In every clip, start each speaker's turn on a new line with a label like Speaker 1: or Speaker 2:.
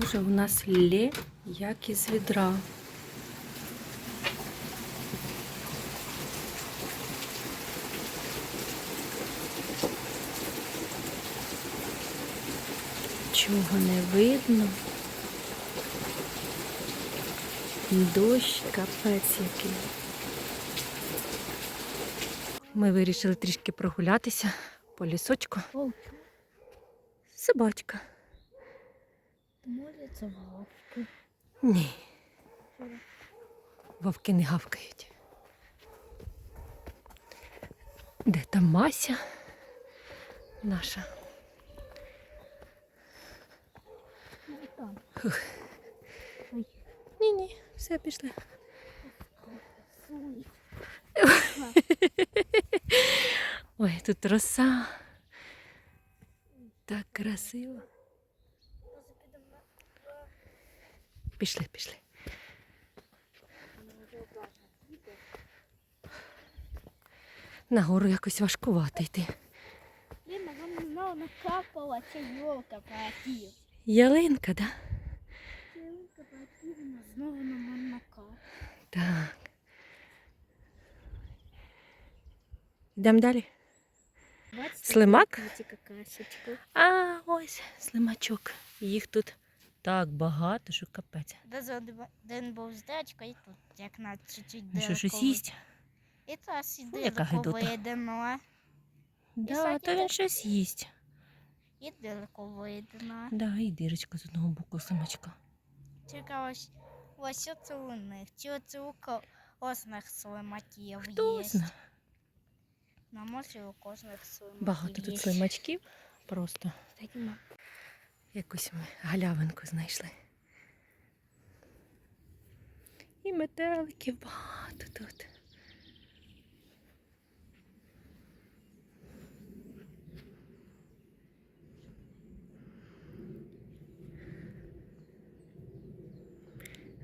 Speaker 1: Боже, у нас лє, як із відра. Чого не видно. Дощ, капець який. Ми вирішили трішки прогулятися по лісочку. Собачка.
Speaker 2: Це вовки.
Speaker 1: Ні. Вовки не гавкають. Де там Мася? Наша.
Speaker 2: Ну, там.
Speaker 1: Фух.
Speaker 2: Ой.
Speaker 1: Ні, ні, все пішли. Ой, тут роса. Так красиво. Пішли, пішли. Нагору якось важкувато йти.
Speaker 2: Знову накапала ця йолка кооператив.
Speaker 1: Ялинка, да?
Speaker 2: Йолка кооперативна знову на мене накапала.
Speaker 1: Так. Йдемо далі. Слимак? А, ось слимачок. Їх тут так багато, що капець.
Speaker 2: Один був з дечка і тут як на чуть-чуть
Speaker 1: Ну що, щось їсть?
Speaker 2: І сюди
Speaker 1: Яка гидота.
Speaker 2: видно.
Speaker 1: Да, то він щось їсть.
Speaker 2: І дирку видно.
Speaker 1: Да, і дірочка з одного боку слимачка.
Speaker 2: Тільки ось, ось оце у них. Чи оце у кожних слимаків
Speaker 1: Хто
Speaker 2: є.
Speaker 1: знає?
Speaker 2: На може у кожних слимаків
Speaker 1: Багато тут
Speaker 2: є.
Speaker 1: слимачків. Просто
Speaker 2: ну,
Speaker 1: якусь ми галявинку знайшли. І метеликів багато тут.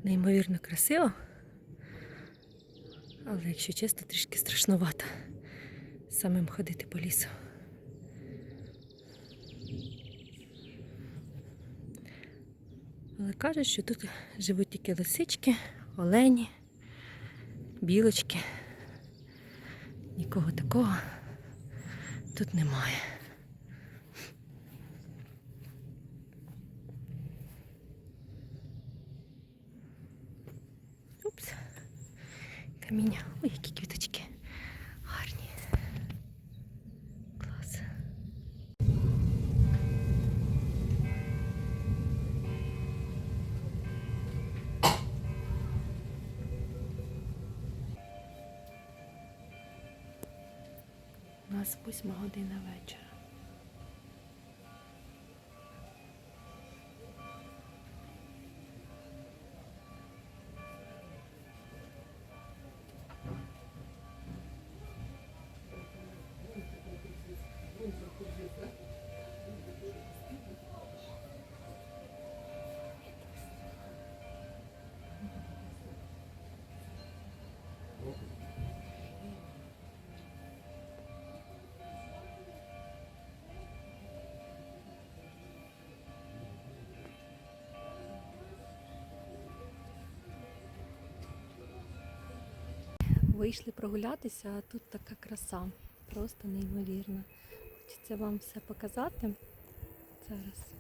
Speaker 1: Неймовірно красиво. Але, якщо чесно, трішки страшнувато самим ходити по лісу. Але кажуть, що тут живуть тільки лисички, олені, білочки. Нікого такого тут немає. Упс. Каміння. Ой, які квіточки. Нас восьма година вечора. Вийшли прогулятися, а тут така краса. Просто неймовірна. Хочеться вам все показати зараз.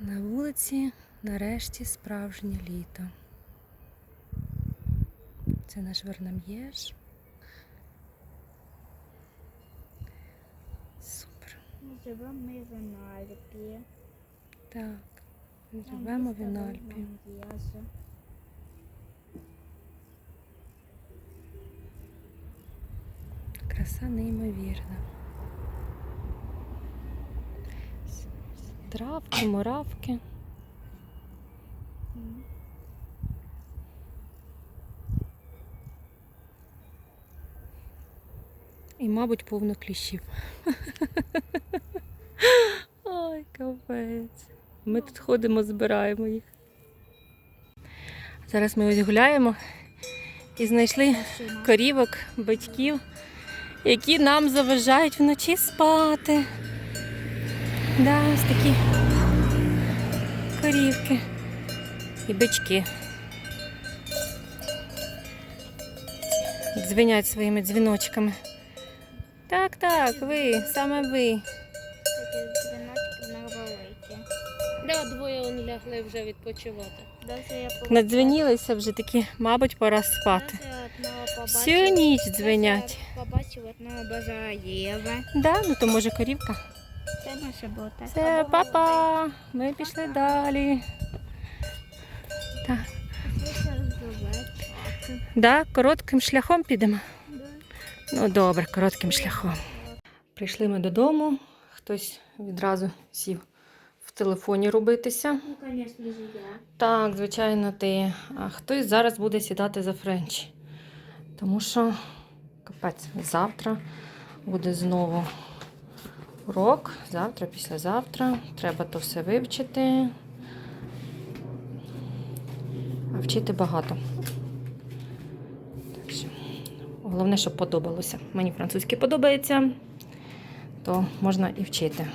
Speaker 1: На вулиці нарешті справжнє літо. Це наш Вернам'єш. Супер.
Speaker 2: Живемо ми в Анальпі.
Speaker 1: Так. Живемо в Інальпі. Краса неймовірна. Травки, муравки. І, мабуть, повно кліщів. Ой, капець. Ми тут ходимо, збираємо їх. Зараз ми ось гуляємо і знайшли корівок, батьків, які нам заважають вночі спати. Да, ось такі корівки. І бички. Дзвенять своїми дзвіночками. Так, так, ви, саме ви.
Speaker 3: Да, двоє он лягли вже відпочивати.
Speaker 1: Надзвенілися вже такі, мабуть, пора спати. Всю ніч дзвенять.
Speaker 2: Побачив одного базаєва.
Speaker 1: Да, ну то може корівка.
Speaker 2: Це наша бота.
Speaker 1: Все, папа. Ми пішли далі. Так. Да, коротким шляхом підемо. Ну, добре, коротким шляхом. Прийшли ми додому. Хтось відразу сів в телефоні робитися.
Speaker 2: Ну, звісно я.
Speaker 1: Так, звичайно, ти. А хтось зараз буде сідати за френч. Тому що капець, завтра буде знову урок. Завтра, післязавтра. Треба то все вивчити. А вчити багато. Так що, головне, щоб подобалося. Мені французький подобається, то можна і вчити.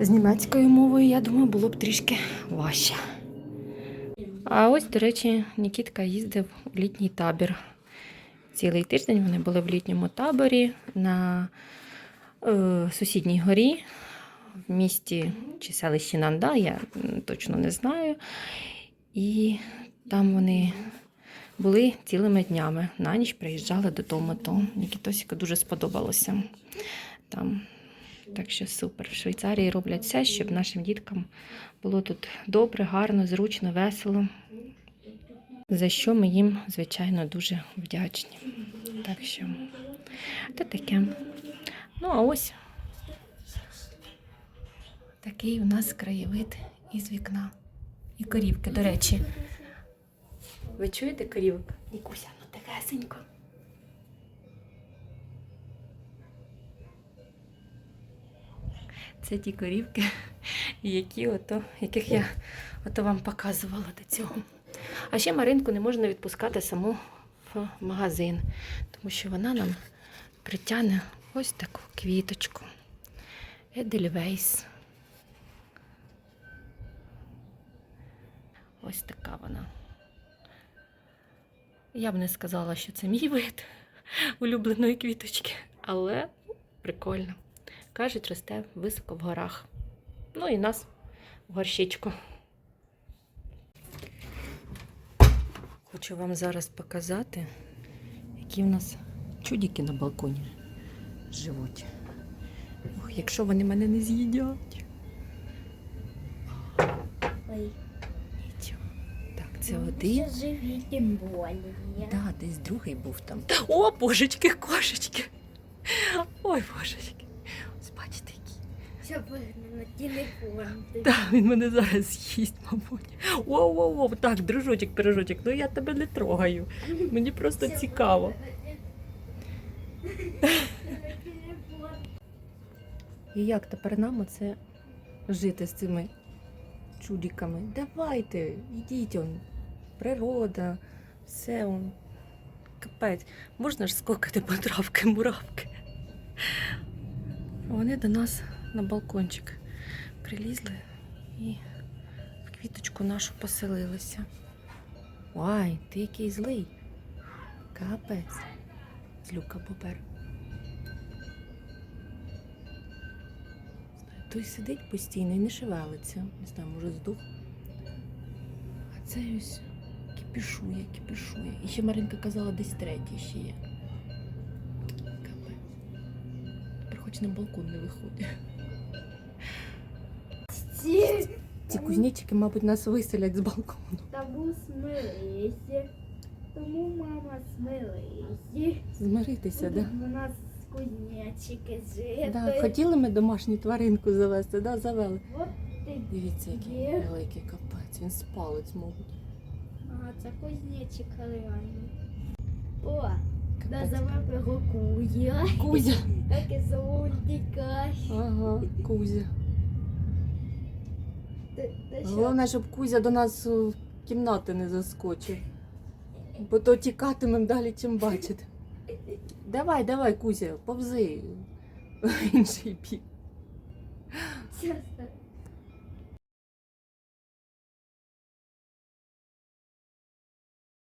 Speaker 1: З німецькою мовою, я думаю, було б трішки важче. А ось, до речі, Нікітка їздив у літній табір. Цілий тиждень вони були в літньому таборі на е, сусідній горі в місті чи селищі Нанда, я точно не знаю. І там вони були цілими днями. На ніч приїжджали додому, то Нікітосіку дуже сподобалося там. Так що супер. В Швейцарії роблять все, щоб нашим діткам було тут добре, гарно, зручно, весело. За що ми їм, звичайно, дуже вдячні. Так що це таке. Ну, а ось такий у нас краєвид із вікна. І корівки, до речі. Ви чуєте корівок? Нікуся, ну тихесенько. Це ті корівки, які ото, яких я ото вам показувала до цього. А ще Маринку не можна відпускати саму в магазин, тому що вона нам притягне ось таку квіточку. Едельвейс. Ось така вона. Я б не сказала, що це мій вид улюбленої квіточки, але прикольно. Кажуть, росте високо в горах. Ну і нас в горщичку. Хочу вам зараз показати, які в нас чудики на балконі живуть. Ох, якщо вони мене не з'їдять.
Speaker 2: Ой,
Speaker 1: Нічого. Так, це один.
Speaker 2: живі, тим більше.
Speaker 1: Да, десь другий був там. О, божечки, кошечки. Ой, божечки.
Speaker 2: Щоб на телефон.
Speaker 1: Так, він мене зараз з'їсть, мабуть. Воу, воу, воу. Так, дружочок, пирожочок, ну я тебе не трогаю. Мені просто цікаво. І як тепер нам оце жити з цими чудиками? Давайте, йдіть он. Природа, все он. Капець. Можна ж скокати по травки, муравки. Вони до нас на балкончик прилізли і в квіточку нашу поселилися. Ой, ти який злий. Капець. Злюка бобер. Той сидить постійно і не шевелиться. Не знаю, може здух. А цей ось кіпішує, кіпішує. І ще Маринка казала, десь третій ще є. Капець. Тепер хоч на балкон не виходить.
Speaker 2: Ці
Speaker 1: Ці кузнечики, мабуть, нас виселять з балкону.
Speaker 2: тому смирися. Тому мама смирися.
Speaker 1: Змиритися, да?
Speaker 2: У нас кузнечики жити.
Speaker 1: Да, хотіли ми домашню тваринку завести, да, завели.
Speaker 2: От ти.
Speaker 1: Дивіться, який
Speaker 2: Є.
Speaker 1: великий капець, він з палець, мабуть.
Speaker 2: Ага, це кузнечик реально. О, да
Speaker 1: Капець.
Speaker 2: завели його кузя.
Speaker 1: Кузя.
Speaker 2: Так і золотика.
Speaker 1: Ага, Кузя. Головне, щоб Кузя до нас у кімнати не заскочив. Бо то тікатимемо далі, чим бачити. Давай, давай, Кузя, повзи в інший бік.
Speaker 2: Чесно.